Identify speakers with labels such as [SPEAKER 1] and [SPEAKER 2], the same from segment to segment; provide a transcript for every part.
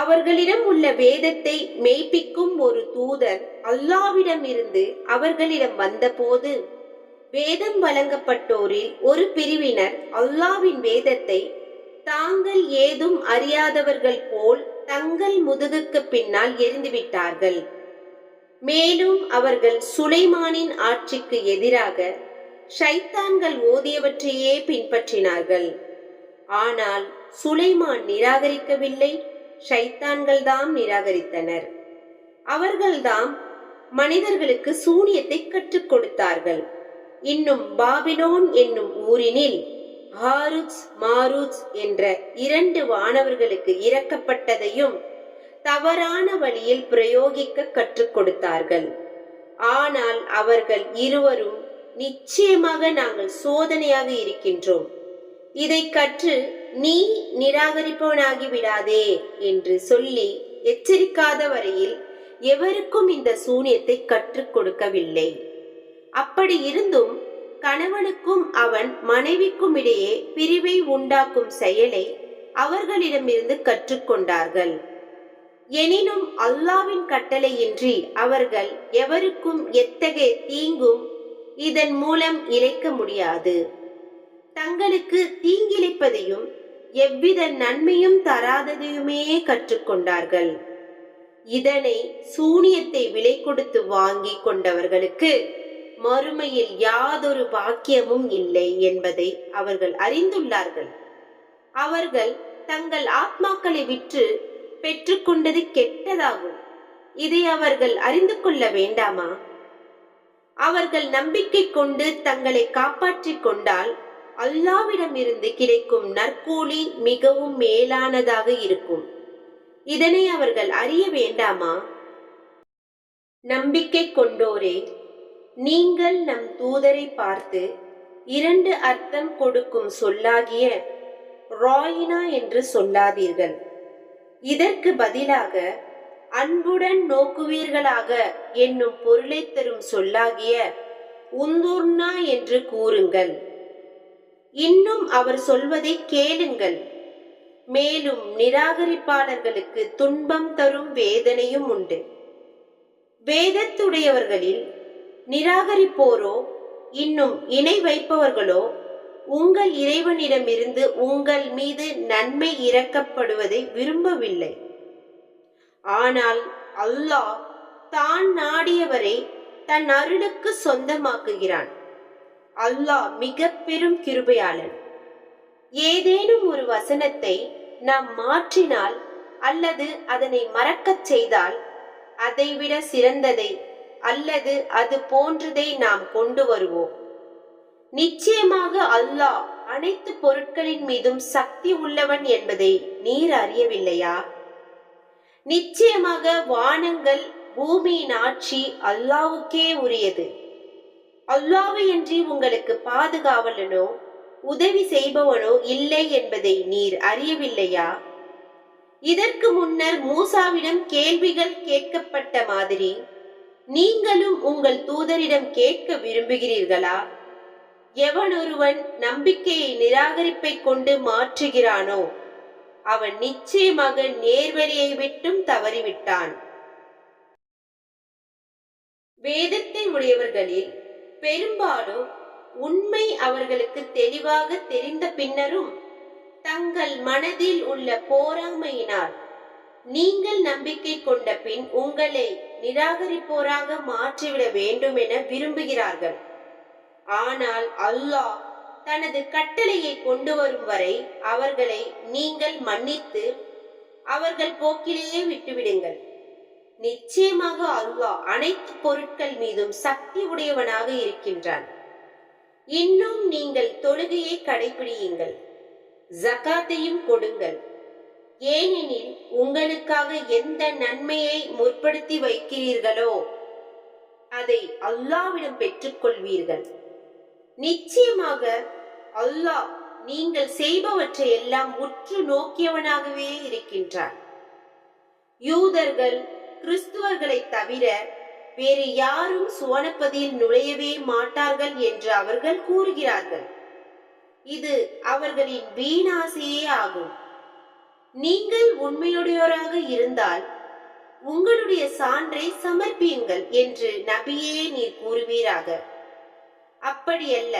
[SPEAKER 1] அவர்களிடம் உள்ள வேதத்தை மெய்ப்பிக்கும் ஒரு தூதர் அல்லாவிடம் இருந்து அவர்களிடம் வந்தபோது வேதம் வழங்கப்பட்டோரில் ஒரு பிரிவினர் அல்லாவின் வேதத்தை தாங்கள் ஏதும் அறியாதவர்கள் போல் தங்கள் முதுகுக்கு பின்னால் எரிந்துவிட்டார்கள் மேலும் அவர்கள் சுலைமானின் ஆட்சிக்கு எதிராக ஷைத்தான்கள் ஓதியவற்றையே பின்பற்றினார்கள். ஆனால் சுலைமான் நிராகரிக்கவில்லை. ஷைத்தான்கள் தாம் நிராகரித்தனர். அவர்கள்தாம் மனிதர்களுக்கு சூனியத்தை கற்றுக் கொடுத்தார்கள். இன்னும் பாபிலோன் என்னும் ஊரினில் ஹாருஜ் மாருஜ் என்ற இரண்டு வானவர்களுக்கு இறக்கப்பட்டதையும் தவறான வழியில் பிரயோகிக்க கற்றுக் கொடுத்தார்கள். ஆனால் அவர்கள் இருவரும் நிச்சயமாக நாங்கள் சோதனையாக இருக்கின்றோம். இதை கற்று நீ நிராகரிப்பவனாகி விடாதே என்று சொல்லி எச்சரிக்காத வரையில் எவருக்கும் இந்த சூனியத்தை கற்றுக் கொடுக்கவில்லை. அப்படி இருந்தும் கணவனுக்கும் அவன் மனைவிக்கும் இடையே பிரிவை உண்டாக்கும் செயலை அவர்களிடமிருந்து கற்றுக்கொண்டார்கள் எனினும் அல்லாவின் கட்டளையின்றி அவர்கள் எவருக்கும் எத்தகைய தீங்கும் இதன் மூலம் இழைக்க முடியாது. தங்களுக்கு தீங்கிழைப்பதையும் எவ்வித நன்மையும் தராததையுமே கற்றுக்கொண்டார்கள். இதனை சூனியத்தை விலை கொடுத்து வாங்கி கொண்டவர்களுக்கு மறுமையில் யாதொரு பாக்கியமும் இல்லை என்பதை அவர்கள் அறிந்துள்ளார்கள். அவர்கள் தங்கள் ஆத்மாக்களை விற்று பெற்றுக்கொண்டது கெட்டதாகும். இதை அவர்கள் அறிந்து கொள்ள வேண்டாமா? அவர்கள் நம்பிக்கை கொண்டு தங்களை காப்பாற்றிக் கொண்டால் அல்லாவிடம் இருந்து கிடைக்கும் நற்கூலி மிகவும் மேலானதாக இருக்கும். இதனை அவர்கள் அறிய வேண்டாமா? நம்பிக்கை கொண்டோரே நீங்கள் நம் தூதரை பார்த்து இரண்டு அர்த்தம் கொடுக்கும் சொல்லாகிய ராயினா என்று சொல்லாதீர்கள். இதற்கு பதிலாக அன்புடன் நோக்குவீர்களாக என்னும் பொருளை தரும் சொல்லாகிய உந்தூர்னா என்று கூறுங்கள். இன்னும் அவர் சொல்வதை கேளுங்கள். மேலும் நிராகரிப்பாளர்களுக்கு துன்பம் தரும் வேதனையும் உண்டு. வேதத்துடையவர்களில் நிராகரிப்போரோ இன்னும் இணை வைப்பவர்களோ உங்கள் இறைவனிடமிருந்து உங்கள் மீது நன்மை இறக்கப்படுவதை விரும்பவில்லை. ஆனால் அல்லாஹ் தான் நாடியவரை தன் அருளுக்கு சொந்தமாக்குகிறான். அல்லாஹ் மிக பெரும் கிருபையாளன். ஏதேனும் ஒரு வசனத்தை நாம் மாற்றினால் அல்லது அதனை மறக்கச் செய்தால் அதைவிட சிறந்ததை அல்லது அது போன்றதை நாம் கொண்டு வருவோம். நிச்சயமாக அல்லாஹ் அனைத்து பொருட்களின் மீதும் சக்தி உள்ளவன் என்பதை நீர் அறியவில்லையா? நிச்சயமாக வானங்கள் பூமியின் ஆட்சி அல்லாவுக்கே உரியது. அல்லாவையின்றி உங்களுக்கு பாதுகாவலனோ உதவி செய்பவனோ இல்லை என்பதை நீர் அறியவில்லையா? இதற்கு முன்னர் மூசாவிடம் கேள்விகள் கேட்கப்பட்ட மாதிரி நீங்களும் உங்கள் தூதரிடம் கேட்க விரும்புகிறீர்களா? எவனொருவன் நம்பிக்கையை நிராகரிப்பை கொண்டு மாற்றுகிறானோ அவன் நிச்சயமாக நேர்வழியை விட்டும் தவறிவிட்டான். வேதத்தை உடையவர்களில் பெரும்பாலும் உண்மை அவர்களுக்கு தெளிவாக தெரிந்த பின்னரும் தங்கள் மனதில் உள்ள போராமையினால் நீங்கள் நம்பிக்கை கொண்ட பின் உங்களை நிராகரிப்போராக மாற்றிவிட வேண்டும் என விரும்புகிறார்கள். ஆனால் அல்லாஹ் தனது கட்டளையை கொண்டு வரும் வரை அவர்களை நீங்கள் மன்னித்து அவர்கள் போக்கிலேயே விட்டுவிடுங்கள். நிச்சயமாக அல்லாஹ் அனைத்து பொருட்கள் மீதும் சக்தி உடையவனாக இருக்கின்றான். இன்னும் நீங்கள் தொழுகையை கடைபிடியுங்கள் ஜகாத்தையும் கொடுங்கள். ஏனெனில் உங்களுக்காக எந்த நன்மையை முற்படுத்தி வைக்கிறீர்களோ அதை அல்லாவிடம் பெற்றுக்கொள்வீர்கள். நிச்சயமாக அல்லாஹ் நீங்கள் செய்பவற்றை எல்லாம் உற்று நோக்கியவனாகவே இருக்கின்றான். யூதர்கள் கிறிஸ்துவர்களை தவிர வேறு யாரும் சுவனப்பதியில் நுழையவே மாட்டார்கள் என்று அவர்கள் கூறுகிறார்கள். இது அவர்களின் வீணாசையே ஆகும். நீங்கள் உண்மையுடையோராக இருந்தால் உங்களுடைய சான்றை சமர்ப்பியுங்கள் என்று நபியே நீர் கூறுவீராக. அப்படியல்ல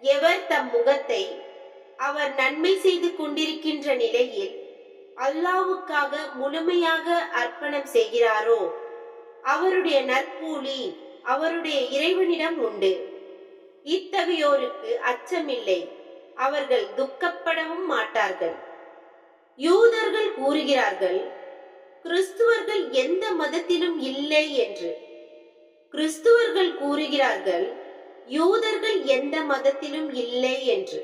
[SPEAKER 1] எவர் தம் முகத்தை அவர் நன்மை செய்து கொண்டிருக்கின்ற நிலையில் அல்லாவுக்காக முழுமையாக அர்ப்பணம் செய்கிறாரோ? அவருடைய நற்கூலி அவருடைய இறைவனிடம் உண்டு. இத்தகையோருக்கு அச்சமில்லை. அவர்கள் துக்கப்படவும் மாட்டார்கள். யூதர்கள் கூறுகிறார்கள் கிறிஸ்துவர்கள் எந்த மதத்திலும் இல்லை என்று. கிறிஸ்துவர்கள் கூறுகிறார்கள் யூதர்கள் எந்த மதத்திலும் இல்லை என்று.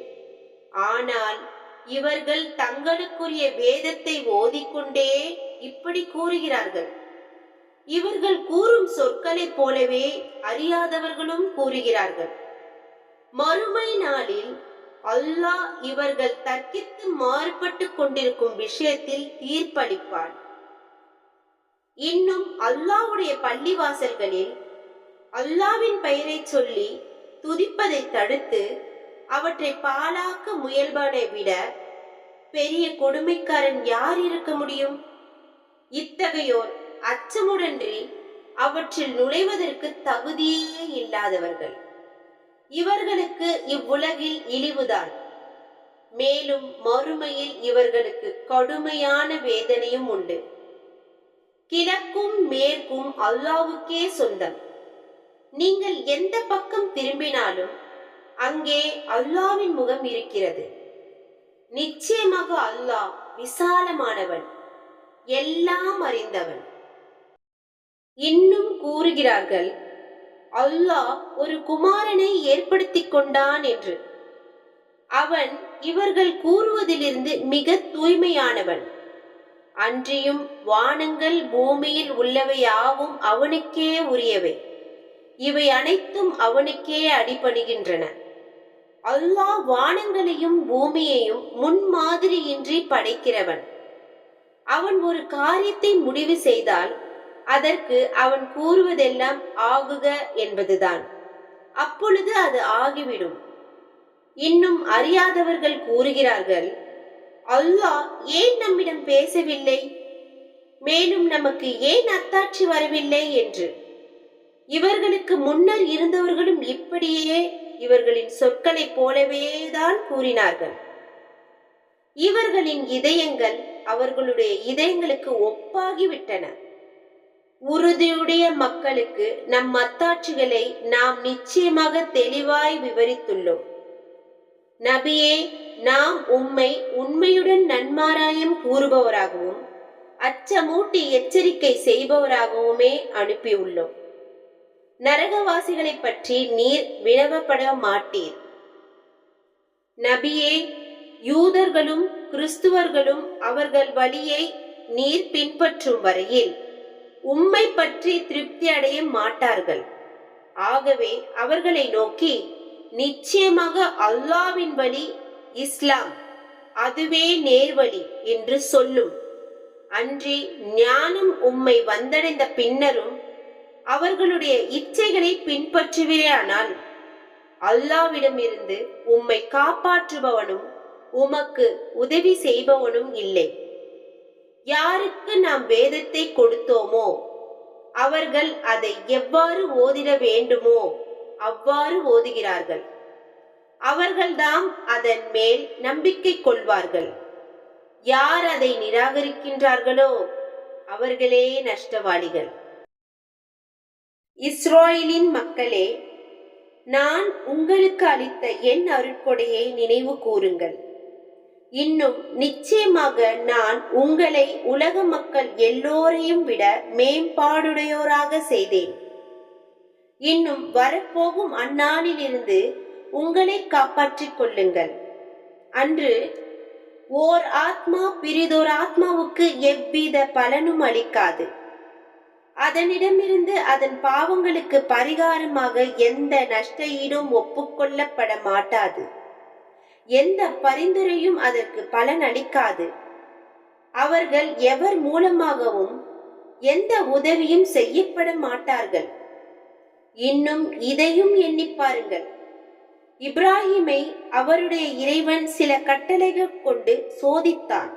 [SPEAKER 1] ஆனால் இவர்கள் தங்களுக்குரிய வேதத்தை ஓதிக்கொண்டே இப்படி கூறுகிறார்கள். இவர்கள் கூறும் சொற்களைப் போலவே அறியாதவர்களும் கூறுகிறார்கள். மறுமை நாளில் அல்லாஹ் இவர்கள் தர்க்கித்து மாறுபட்டு கொண்டிருக்கும் விஷயத்தில் தீர்ப்பளிப்பான். இன்னும் அல்லாஹ்வுடைய பள்ளிவாசல்களில் அல்லாவின் பெயரை சொல்லி துதிப்பதை தடுத்து அவற்றை பாழாக்க முயல்பவனை விட பெரிய கொடுமைக்காரன் யார் இருக்க முடியும்? இத்தகையோர் அச்சமுடன்றி அவற்றில் நுழைவதற்கு தகுதியே இல்லாதவர்கள். இவர்களுக்கு இவ்வுலகில் இழிவுதான். மேலும் மறுமையில் இவர்களுக்கு கடுமையான வேதனையும் உண்டு. கிழக்கும் மேற்கும் அல்லாவுக்கே சொந்தம். நீங்கள் எந்த பக்கம் திரும்பினாலும் அங்கே அல்லாவின் முகம் இருக்கிறது. நிச்சயமாக அல்லாஹ் விசாலமானவன். எல்லாம் அறிந்தவன். இன்னும் கூறுகிறார்கள் அல்லாஹ் ஒரு குமாரனை ஏற்படுத்திக் கொண்டான் என்று. அவன் இவர்கள் கூறுவதிலிருந்து மிக தூய்மையானவன். அன்றியும் வானங்கள் பூமியில் உள்ளவையாவும் அவனுக்கே உரியவை. இவை அனைத்தும் அவனுக்கே அடிபணிகின்றன. அல்லாஹ் வானங்களையும் பூமியையும் முன்மாதிரியின்றி படைக்கிறவன். அவன் ஒரு காரியத்தை முடிவு செய்தால் அதற்கு அவன் கூறுவதெல்லாம் ஆகுக என்பதுதான். அப்பொழுது அது ஆகிவிடும். இன்னும் அறியாதவர்கள் கூறுகிறார்கள் அல்லாஹ் ஏன் நம்மிடம் பேசவில்லை? மேலும் நமக்கு ஏன் அத்தாட்சி வரவில்லை? என்று. இவர்களுக்கு முன்னர் இருந்தவர்களும் இப்படியே இவர்களின் சொற்களைப் போலவேதான் கூறினார்கள். இவர்களின் இதயங்கள் அவர்களுடைய இதயங்களுக்கு ஒப்பாகிவிட்டன. உறுதியுடைய மக்களுக்கு நம் மத்தாட்சிகளை நாம் நிச்சயமாக தெளிவாய் விவரித்துள்ளோம். நபியே நாம் உம்மை உண்மையுடன் நன்மாராயம் கூறுபவராகவும் அச்சமூட்டி எச்சரிக்கை செய்பவராகவுமே அனுப்பியுள்ளோம். நரகவாசிகளை பற்றி நீர் வினவப்பட மாட்டீர். நபியே யூதர்களும் கிறிஸ்துவர்களும் அவர்கள் வழியை நீர் பின்பற்றும் வரையில் உம்மை பற்றி திருப்தி அடைய மாட்டார்கள். ஆகவே அவர்களை நோக்கி நிச்சயமாக அல்லாவின் வழி இஸ்லாம் அதுவே நேர்வழி என்று சொல்லும். அன்றி ஞானம் உம்மை வந்தடைந்த பின்னரும் அவர்களுடைய இச்சைகளை பின்பற்றுவீரானால் அல்லாவிடமிருந்து உம்மை காப்பாற்றுபவனும் உமக்கு உதவி செய்பவனும் இல்லை. யாருக்கு நாம் வேதத்தை கொடுத்தோமோ அவர்கள் அதை எவ்வாறு ஓதிட வேண்டுமோ அவ்வாறு ஓதுகிறார்கள். அவர்கள்தாம் அதன் மேல் நம்பிக்கை கொள்வார்கள். யார் அதை நிராகரிக்கின்றார்களோ அவர்களே நஷ்டவாளிகள். இஸ்ராயலின் மக்களே நான் உங்களுக்கு அளித்த என் அருட்கொடையை நினைவு கூறுங்கள். இன்னும் நிச்சயமாக நான் உங்களை உலக மக்கள் எல்லோரையும் விட மேம்பாடுடையோராக செய்தேன். இன்னும் வரப்போகும் அந்நாளிலிருந்து உங்களை காப்பாற்றிக் கொள்ளுங்கள். அன்று ஓர் ஆத்மா பிரிதோர் ஆத்மாவுக்கு எவ்வித பலனும் அளிக்காது. அதனிடமிருந்து அதன் பாவங்களுக்கு பரிகாரமாக எந்த நஷ்ட ஈடும் ஒப்புக்கொள்ளப்பட மாட்டாது எந்த பரிந்துரையும் அதற்கு பலன் அளிக்காது. அவர்கள் எவர் மூலமாகவும் எந்த உதவியும் செய்யப்பட மாட்டார்கள் இன்னும் இதையும் எண்ணி பாருங்கள். இப்ராஹிமை அவருடைய இறைவன் சில கட்டளைகள் கொண்டு சோதித்தான்.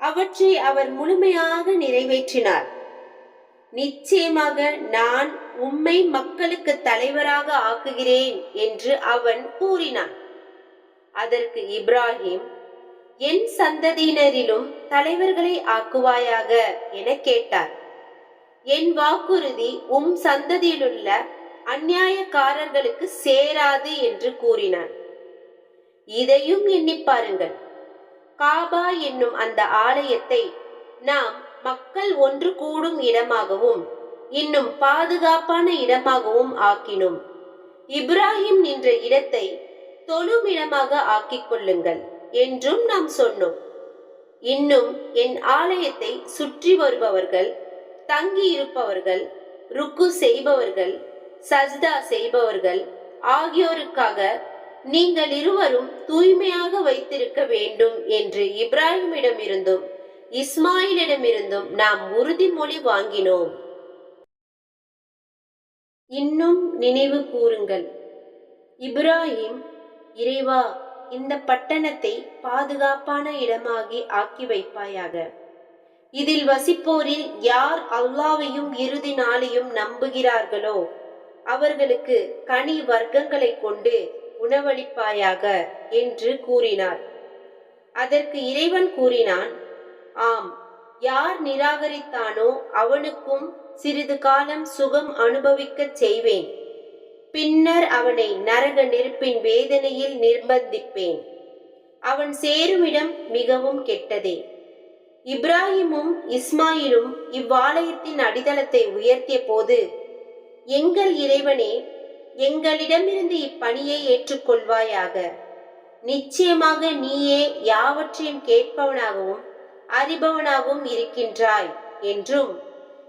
[SPEAKER 1] அவற்றை அவர் முழுமையாக நிறைவேற்றினார். நிச்சயமாக நான் உம்மை மக்களுக்கு தலைவராக ஆக்குகிறேன் என்று அவன் கூறினான். அதற்கு இப்ராஹிம் என் சந்ததியினரிலும் தலைவர்களை ஆக்குவாயாக என கேட்டார். என் வாக்குறுதி உம் சந்ததியிலுள்ள அந்நியாயக்காரர்களுக்கு சேராது என்று கூறினான். இதையும் எண்ணி பாருங்கள். காபா என்னும் அந்த ஆலயத்தை நாம் மக்கள் ஒன்று கூடும் இடமாகவும் இன்னும் பாதுகாப்பான இடமாகவும் ஆக்கினோம். இப்ராஹிம் நின்ற இடத்தை தொழும் இடமாக ஆக்கிக் கொள்ளுங்கள் என்றும் நாம் சொன்னோம். இன்னும் என் ஆலயத்தை சுற்றி வருபவர்கள் தங்கி இருப்பவர்கள் ருக்கு செய்பவர்கள் சஜ்தா செய்பவர்கள் ஆகியோருக்காக நீங்கள் இருவரும் தூய்மையாக வைத்திருக்க வேண்டும் என்று இப்ராஹிமிடமிருந்தும் இஸ்மாயிலிடமிருந்தும் நாம் உறுதிமொழி வாங்கினோம். இன்னும் நினைவு கூறுங்கள். இப்ராஹிம் இறைவா இந்த பட்டணத்தை பாதுகாப்பான இடமாகி ஆக்கி வைப்பாயாக. இதில் வசிப்போரில் யார் அல்லாவையும் இறுதி நாளையும் நம்புகிறார்களோ அவர்களுக்கு கனி வர்க்கங்களை கொண்டு உணவளிப்பாயாக என்று கூறினார். அதற்கு இறைவன் கூறினான் ஆம் யார் நிராகரித்தானோ அவனுக்கும் சிறிது காலம் சுகம் அனுபவிக்கச் செய்வேன். பின்னர் அவனை நரக நெருப்பின் வேதனையில் நிர்பந்திப்பேன். அவன் சேருமிடம் மிகவும் கெட்டதே. இப்ராஹிமும் இஸ்மாயிலும் இவ்வாலயத்தின் அடித்தளத்தை உயர்த்திய போது எங்கள் இறைவனே எங்களிடமிருந்து இப்பணியை ஏற்றுக்கொள்வாயாக. நிச்சயமாக நீயே யாவற்றையும் கேட்பவனாகவும் அறிபவனாகவும் இருக்கின்றாய் என்றும்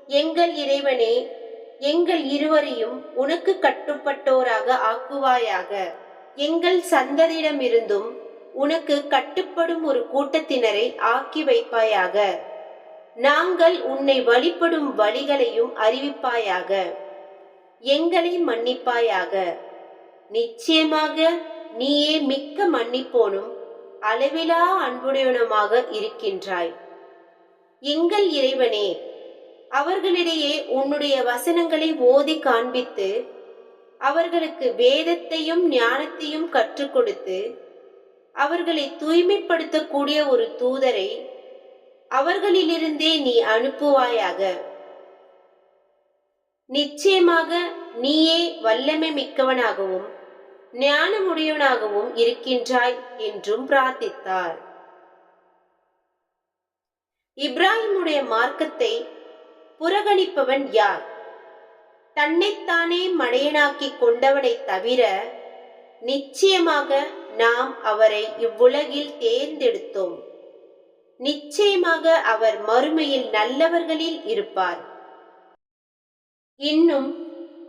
[SPEAKER 1] எங்கள் இறைவனே எங்கள் இருவரையும் உனக்கு கட்டுப்பட்டோராக ஆக்குவாயாக. எங்கள் சந்ததியிடமிருந்தும் உனக்கு கட்டுப்படும் ஒரு கூட்டத்தினரை ஆக்கி வைப்பாயாக. நாங்கள் உன்னை வழிபடும் வழிகளையும் அறிவிப்பாயாக. எங்களை மன்னிப்பாயாக. நிச்சயமாக நீயே மிக்க மன்னிப்போனும் அளவிலா அன்புடையவனுமாக இருக்கின்றாய். எங்கள் இறைவனே அவர்களிடையே உன்னுடைய வசனங்களை ஓதி காண்பித்து அவர்களுக்கு வேதத்தையும் ஞானத்தையும் கற்றுக் கொடுத்து அவர்களை தூய்மைப்படுத்தக்கூடிய ஒரு தூதரை அவர்களிலிருந்தே நீ அனுப்புவாயாக. நிச்சயமாக நீயே வல்லமை மிக்கவனாகவும் ஞானமுடையவனாகவும் இருக்கின்றாய் என்றும் பிரார்த்தித்தார். இப்ராஹிமுடைய மார்க்கத்தை புறக்கணிப்பவன் யார்? தன்னைத்தானே மடையனாக்கிக் கொண்டவனை தவிர நிச்சயமாக நாம் அவரை இவ்வுலகில் தேர்ந்தெடுத்தோம். நிச்சயமாக அவர் மறுமையில் நல்லவர்களில் இருப்பார். இன்னும்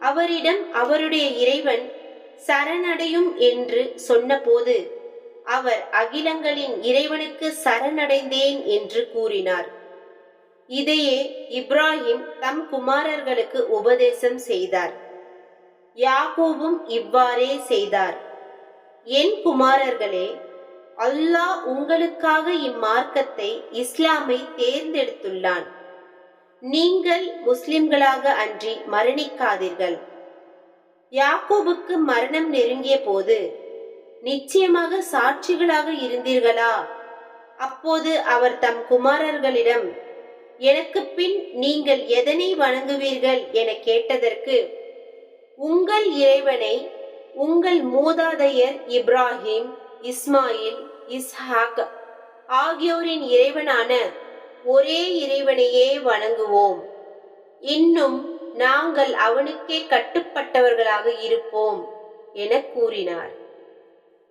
[SPEAKER 1] அவரிடம் அவருடைய இறைவன் சரணடையும் என்று சொன்னபோது அவர் அகிலங்களின் இறைவனுக்கு சரணடைந்தேன் என்று கூறினார். இதையே இப்ராஹிம் தம் குமாரர்களுக்கு உபதேசம் செய்தார். யாகோபும் இவ்வாறே செய்தார். என் குமாரர்களே அல்லாஹ் உங்களுக்காக இம்மார்க்கத்தை இஸ்லாமை தேர்ந்தெடுத்துள்ளான். நீங்கள் முஸ்லிம்களாக அன்றி மரணிக்காதீர்கள். யாக்கோபுக்கு மரணம் நெருங்கிய போது நிச்சயமாக சாட்சிகளாக இருந்தீர்களா? அப்போது அவர் தம் குமாரர்களிடம் எனக்கு பின் நீங்கள் எதனை வணங்குவீர்கள்? என கேட்டதற்கு உங்கள் இறைவனை உங்கள் மூதாதையர் இப்ராஹிம் இஸ்மாயில் இஸ்ஹாக் ஆகியோரின் இறைவனான ஒரே இறைவனையே வணங்குவோம். இன்னும் நாங்கள் அவனுக்கே கட்டுப்பட்டவர்களாக இருப்போம் என கூறினார்.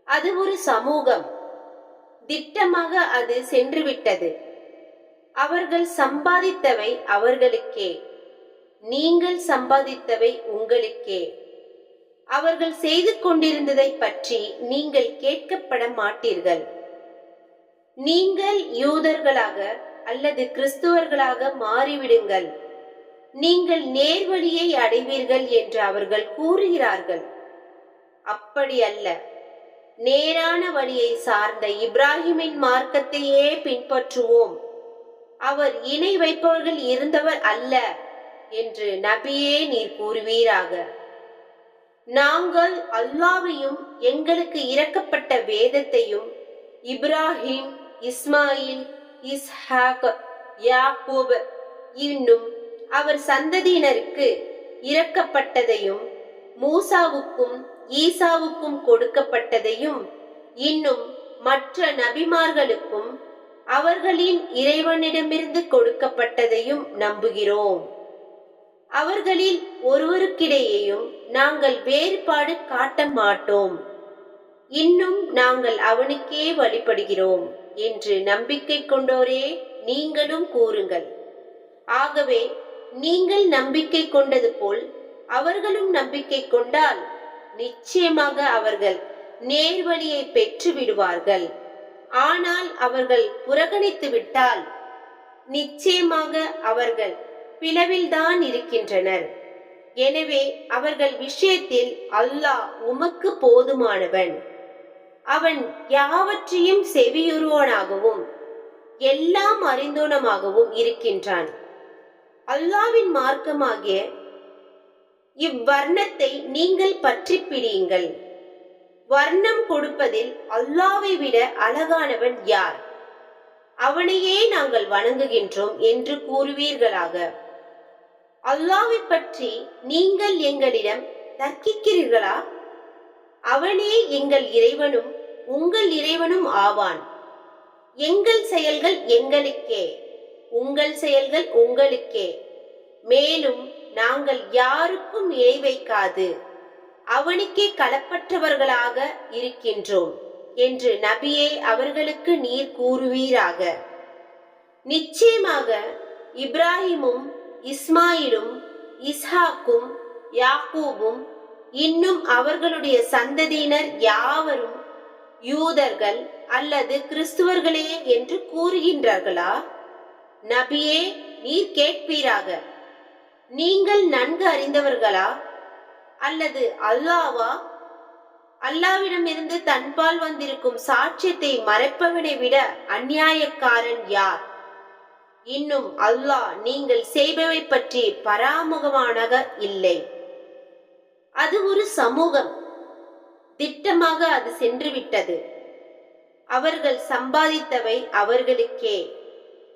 [SPEAKER 1] அது ஒரு சமூகம். திட்டமாக அது சென்றுவிட்டது. அவர்கள் சம்பாதித்தவை அவர்களுக்கே. நீங்கள் சம்பாதித்தவை உங்களுக்கே. அவர்கள் செய்து கொண்டிருந்ததை பற்றி நீங்கள் கேட்கப்பட மாட்டீர்கள். நீங்கள் யூதர்களாக அல்லது கிறிஸ்துவர்களாக மாறிவிடுங்கள். நீங்கள் நேர்வழியை அடைவீர்கள் என்று அவர்கள் கூறுகிறார்கள். அப்படி அல்ல. நேரான வழியை சார்ந்த இப்ராஹிமின் மார்க்கத்தையே பின்பற்றுவோம். அவர் இணை வைப்பவர்கள் இருந்தவர் அல்ல என்று நபியே நீர் கூறுவீராக. நாங்கள் அல்லாவையும் எங்களுக்கு இறக்கப்பட்ட வேதத்தையும் இப்ராஹிம் இஸ்மாயில் இஸ்ஹாக் யாக்கூப் இன்னும் அவர் சந்ததியினருக்கு இறக்கப்பட்டதையும் மூசாவுக்கும் ஈசாவுக்கும் கொடுக்கப்பட்டதையும் இன்னும் மற்ற நபிமார்களுக்கும் அவர்களின் இறைவனிடமிருந்து கொடுக்கப்பட்டதையும் நம்புகிறோம். அவர்களில் ஒருவருக்கிடையேயும் நாங்கள் வேறுபாடு காட்ட மாட்டோம். இன்னும் நாங்கள் அவனுக்கே வழிபடுகிறோம் என்று நம்பிக்கை கொண்டோரே நீங்களும் கூறுங்கள். ஆகவே நீங்கள் நம்பிக்கை கொண்டது போல் அவர்களும் நம்பிக்கை கொண்டால் நிச்சயமாக அவர்கள் நேர்வழியை பெற்று விடுவார்கள். ஆனால் அவர்கள் புறக்கணித்து விட்டால் நிச்சயமாக அவர்கள் பிளவில்தான் இருக்கின்றனர். எனவே அவர்கள் விஷயத்தில் அல்லாஹ் உமக்கு போதுமானவன். அவன் யாவற்றையும் செவியுறுவனாகவும் எல்லாம் அறிந்தோனமாகவும் இருக்கின்றான். அல்லாவின் மார்க்கமாகிய இவ்வர்ணத்தை நீங்கள் பற்றி பிடியுங்கள் வர்ணம் கொடுப்பதில் அல்லாவை விட அழகானவன் யார்? அவனையே நாங்கள் வணங்குகின்றோம் என்று கூறுவீர்களாக. அல்லாவை பற்றி நீங்கள் எங்களிடம் தர்க்கிக்கிறீர்களா? அவனே எங்கள் இறைவனும் உங்கள் இறைவனும் ஆவான். எங்கள் செயல்கள் எங்களுக்கே. உங்கள் செயல்கள் உங்களுக்கே. மேலும் நாங்கள் யாருக்கும் இணை வைக்காது. அவனுக்கே களப்பற்றவர்களாக இருக்கின்றோம் என்று நபியே அவர்களுக்கு நீர் கூறுவீராக. நிச்சயமாக இப்ராஹிமும் இஸ்மாயிலும் இஸ்ஹாக்கும் யாக்கூபும் இன்னும் அவர்களுடைய சந்ததியினர் யாவரும் யூதர்கள் அல்லது கிறிஸ்துவர்களே என்று கூறுகின்றார்களா? நபியே நீர் கேட்பீராக. நீங்கள் நன்கு அறிந்தவர்களா? அல்லது அல்லாவா? அல்லாவிடமிருந்து தன்பால் வந்திருக்கும் சாட்சியத்தை மறைப்பவனை விட அந்நியாயக்காரன் யார்? இன்னும் அல்லாஹ் நீங்கள் செய்பவை பற்றி பராமுகமானக இல்லை. அது ஒரு சமூகம். திட்டமாக அது சென்றுவிட்டது. அவர்கள் சம்பாதித்தவை அவர்களுக்கே.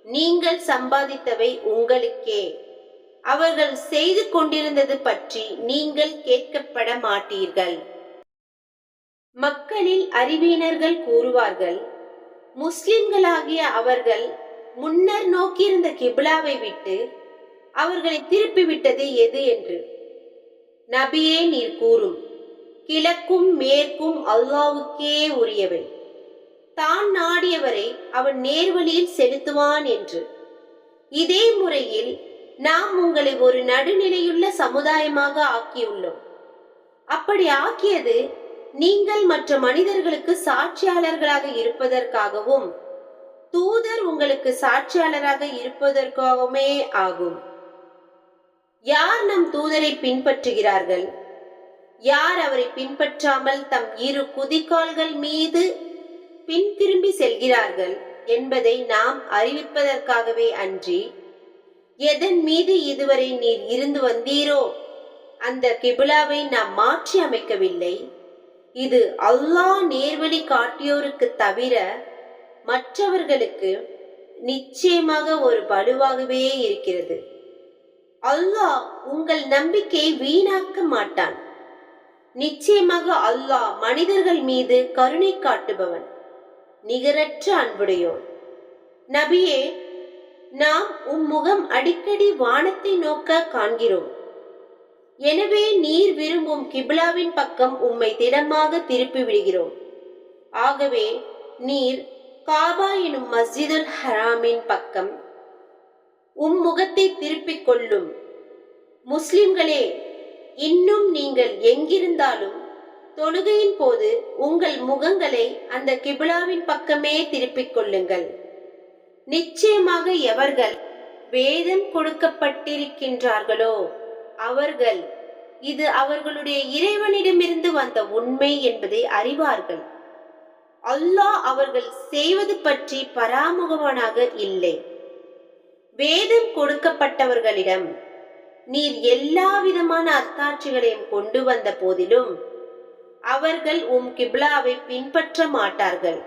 [SPEAKER 1] நீங்கள் சம்பாதித்தவை உங்களுக்கே. அவர்கள் செய்து கொண்டிருந்தது பற்றி நீங்கள் கேட்கப்பட மாட்டீர்கள். மக்களில் அறிவியனர்கள் கூறுவார்கள் முஸ்லிம்களாகிய அவர்கள் முன்னர் நோக்கியிருந்த கிப்லாவை விட்டு அவர்களை திருப்பி விட்டது எது என்று? நபியே நீர் கூறும் கிழக்கும் மேற்கும் அல்லாவுக்கே உரியவை. தான் நாடியவரை அவன் நேர்வழியில் செலுத்துவான் என்று. இதே முறையில் நாம் உங்களை ஒரு நடுநிலையுள்ள சமுதாயமாக ஆக்கியுள்ளோம். அப்படி ஆக்கியது நீங்கள் மற்ற மனிதர்களுக்கு சாட்சியாளர்களாக இருப்பதற்காகவும் தூதர் உங்களுக்கு சாட்சியாளராக இருப்பதற்காகவுமே ஆகும். யார் நம் தூதரை பின்பற்றுகிறார்கள்? யார் அவரை பின்பற்றாமல் தம் இரு குதிக்கால்கள் மீது பின் திரும்பி செல்கிறார்கள் என்பதை நாம் அறிவிப்பதற்காகவே அன்றி எதன் மீது இதுவரை நீர் இருந்து வந்தீரோ? அந்த கிபிலாவை நாம் மாற்றி அமைக்கவில்லை. இது அல்லாஹ் நேர்வழி காட்டியோருக்கு தவிர மற்றவர்களுக்கு நிச்சயமாக ஒரு பலுவாகவே இருக்கிறது. அல்லாஹ் உங்கள் நம்பிக்கையை வீணாக்க மாட்டான். நிச்சயமாக அல்லாஹ் மனிதர்கள் மீது கருணை காட்டுபவன். நிகரற்ற அன்புடையோர். நபியே நாம் உம் முகம் அடிக்கடி வானத்தை நோக்க காண்கிறோம். எனவே நீர் விரும்பும் கிபிலாவின் பக்கம் உம்மை திடமாக திருப்பி விடுகிறோம். ஆகவே நீர் காபா எனும் மஸ்ஜிதுல் ஹராமின் பக்கம் உம் முகத்தை திருப்பிக் கொள்ளும். முஸ்லிம்களே இன்னும் நீங்கள் எங்கிருந்தாலும் தொழுகையின் போது உங்கள் முகங்களை அந்த கிபிலாவின் பக்கமே திருப்பிக் கொள்ளுங்கள். நிச்சயமாக எவர்கள் வேதம் கொடுக்கப்பட்டிருக்கின்றார்களோ அவர்கள் இது அவர்களுடைய இறைவனிடமிருந்து வந்த உண்மை என்பதை அறிவார்கள். அல்லாஹ் அவர்கள் செய்வது பற்றி பராமுகவனாக இல்லை. வேதம் கொடுக்கப்பட்டவர்களிடம் நீர் எல்லா விதமான அத்தாட்சிகளையும் கொண்டு வந்த போதிலும் அவர்கள் உம் கிப்லாவை பின்பற்ற மாட்டார்கள்.